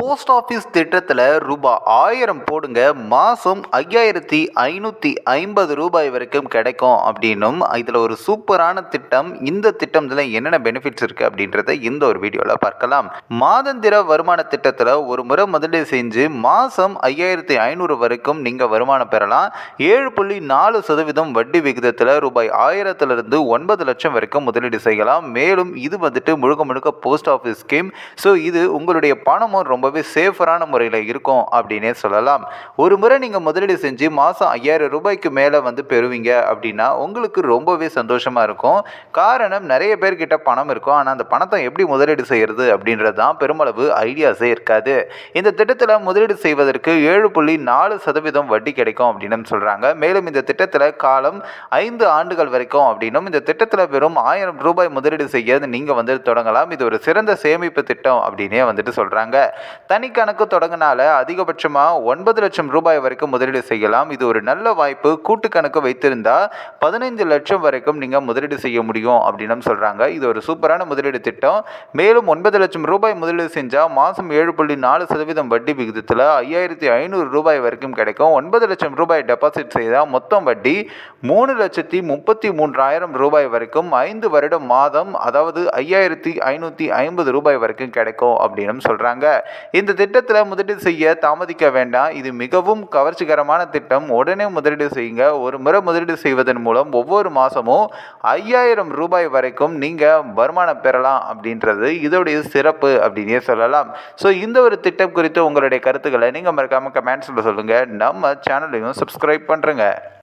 Post office திட்டத்தில் ரூபாய் ஆயிரம் போடுங்க. மாதம் ஐயாயிரத்தி ஐநூற்றி ஐம்பது ரூபாய் வரைக்கும் கிடைக்கும் அப்படின்னும் இதில் ஒரு சூப்பரான திட்டம். இந்த திட்டத்தில் என்னென்ன பெனிஃபிட்ஸ் இருக்குது அப்படின்றத இந்த ஒரு வீடியோவில் பார்க்கலாம். மாதந்திர வருமான திட்டத்தில் ஒரு முறை முதலீடு செஞ்சு மாதம் ஐயாயிரத்தி ஐநூறு வரைக்கும் நீங்கள் வருமானம் பெறலாம். ஏழு புள்ளி நாலு சதவீதம் வட்டி விகிதத்தில் ரூபாய் ஆயிரத்திலிருந்து ஒன்பது லட்சம் வரைக்கும் முதலீடு செய்யலாம். மேலும் இது வந்துட்டு முழுக்க முழுக்க போஸ்ட் ஆஃபீஸ் ஸ்கீம். ஸோ இது உங்களுடைய பணமும் ரொம்ப ரொம்பவே சேஃபரான முறையில் இருக்கும் அப்படின்னே சொல்லலாம். ஒரு முறை நீங்கள் முதலீடு செஞ்சு மாதம் ஐயாயிரம் ரூபாய்க்கு மேலே வந்து பெறுவீங்க அப்படின்னா உங்களுக்கு ரொம்பவே சந்தோஷமாக இருக்கும். காரணம் நிறைய பேர்கிட்ட பணம் இருக்கும். ஆனால் அந்த பணத்தை எப்படி முதலீடு செய்கிறது அப்படின்றது தான் பெருமளவு ஐடியாஸே இருக்காது. இந்த திட்டத்தில் முதலீடு செய்வதற்கு ஏழு புள்ளி நாலு சதவீதம் வட்டி கிடைக்கும் அப்படின்னு சொல்கிறாங்க மேலும் இந்த திட்டத்தில் காலம் ஐந்து ஆண்டுகள் வரைக்கும் அப்படின்னும் இந்த திட்டத்தில் வெறும் ஆயிரம் ரூபாய் முதலீடு செய்ய நீங்கள் வந்து தொடங்கலாம். இது ஒரு சிறந்த சேமிப்பு திட்டம் அப்படின்னே வந்துட்டு சொல்கிறாங்க தனி கணக்கு தொடங்கினால அதிகபட்சமாக ஒன்பது லட்சம் ரூபாய் வரைக்கும் முதலீடு செய்யலாம். இது ஒரு நல்ல வாய்ப்பு. கூட்டு கணக்கு வைத்திருந்தா பதினைந்து லட்சம் வரைக்கும் நீங்கள் முதலீடு செய்ய முடியும் அப்படின்னு சொல்கிறாங்க இது ஒரு சூப்பரான முதலீடு திட்டம். மேலும் ஒன்பது லட்சம் ரூபாய் முதலீடு செஞ்சால் மாதம் ஏழு புள்ளி நாலு சதவீதம் வட்டி விகிதத்தில் ஐயாயிரத்தி ஐநூறு ரூபாய் வரைக்கும் கிடைக்கும். ஒன்பது லட்சம் ரூபாய் டெபாசிட் செய்தால் மொத்தம் வட்டி மூணு லட்சத்தி முப்பத்தி மூன்றாயிரம் ரூபாய் வரைக்கும் ஐந்து வருடம் மாதம் அதாவது ஐயாயிரத்தி ஐநூற்றி ஐம்பது ரூபாய் வரைக்கும் கிடைக்கும் அப்படின்னு சொல்கிறாங்க இந்த திட்டத்தில் முதலீடு செய்ய தாமதிக்க வேண்டாம். இது மிகவும் கவர்ச்சிகரமான திட்டம். உடனே முதலீடு செய்யுங்க. ஒரு முறை முதலீடு செய்வதன் மூலம் ஒவ்வொரு மாதமும் ஐயாயிரம் ரூபாய் வரைக்கும் நீங்கள் வருமானம் பெறலாம் அப்படின்றது இதோடைய சிறப்பு அப்படின்னே சொல்லலாம். ஸோ இந்த ஒரு திட்டம் குறித்து உங்களுடைய கருத்துக்களை நீங்கள் மறக்காமல் கமெண்ட்ஸில் சொல்லுங்கள் நம்ம சேனலையும் சப்ஸ்கிரைப் பண்ணுறேங்க